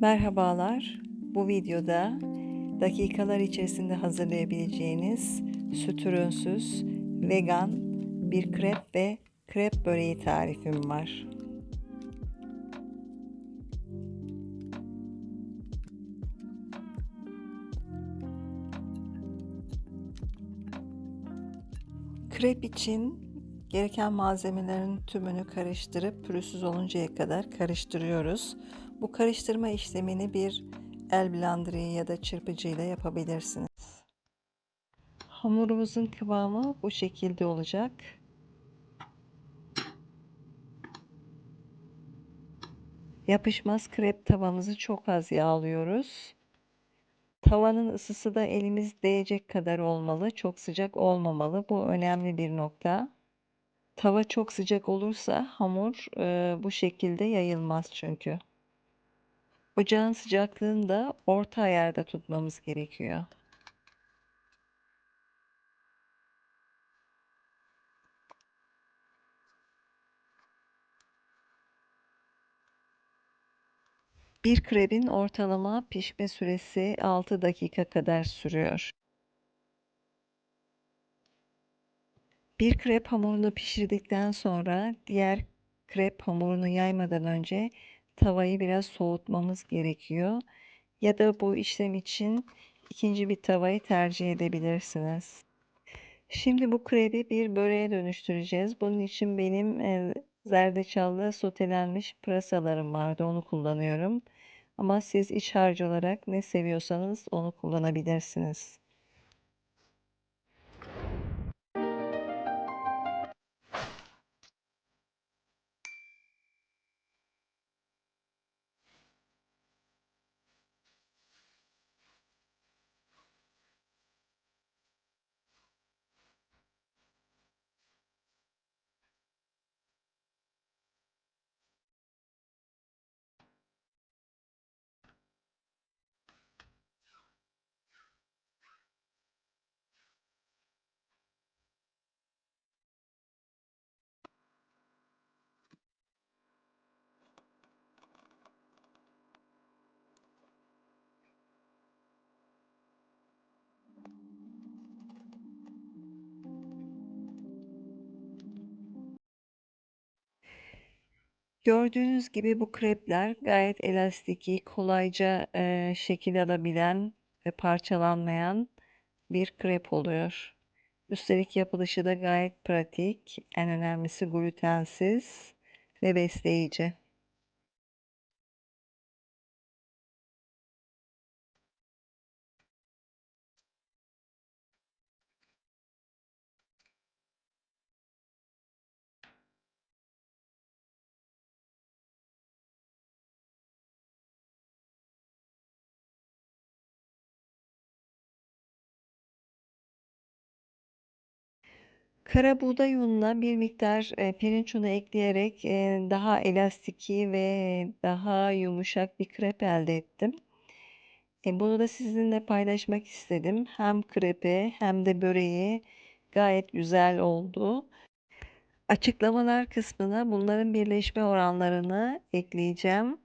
Merhabalar. Bu videoda dakikalar içerisinde hazırlayabileceğiniz süt ürünsüz, vegan bir krep ve krep böreği tarifim var. Krep için gereken malzemelerin tümünü karıştırıp pürüzsüz oluncaya kadar karıştırıyoruz. Bu karıştırma işlemini bir el blenderı ya da çırpıcıyla yapabilirsiniz. Hamurumuzun kıvamı bu şekilde olacak. Yapışmaz krep tavamızı çok az yağlıyoruz. Tavanın ısısı da elimiz değecek kadar olmalı. Çok sıcak olmamalı. Bu önemli bir nokta. Tava çok sıcak olursa hamur e, bu şekilde yayılmaz çünkü. Ocağın sıcaklığını da orta ayarda tutmamız gerekiyor. Bir krebin ortalama pişme süresi 6 dakika kadar sürüyor. Bir krep hamurunu pişirdikten sonra diğer krep hamurunu yaymadan önce tavayı biraz soğutmamız gerekiyor. Ya da bu işlem için ikinci bir tavayı tercih edebilirsiniz. Şimdi bu krebi bir böreğe dönüştüreceğiz. Bunun için benim e, zerdeçallı sotelenmiş pırasalarım vardı. Onu kullanıyorum. Ama siz iç harcı olarak ne seviyorsanız onu kullanabilirsiniz. Gördüğünüz gibi bu krepler gayet elastiki, kolayca e, şekil alabilen ve parçalanmayan bir krep oluyor. Üstelik yapılışı da gayet pratik. En önemlisi glutensiz ve besleyici. Kara buğday ununa bir miktar e, pirinç unu ekleyerek e, daha elastiki ve daha yumuşak bir krep elde ettim. E, bunu da sizinle paylaşmak istedim. Hem krepe hem de böreği gayet güzel oldu. Açıklamalar kısmına bunların birleşme oranlarını ekleyeceğim.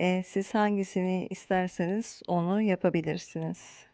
E, siz hangisini isterseniz onu yapabilirsiniz.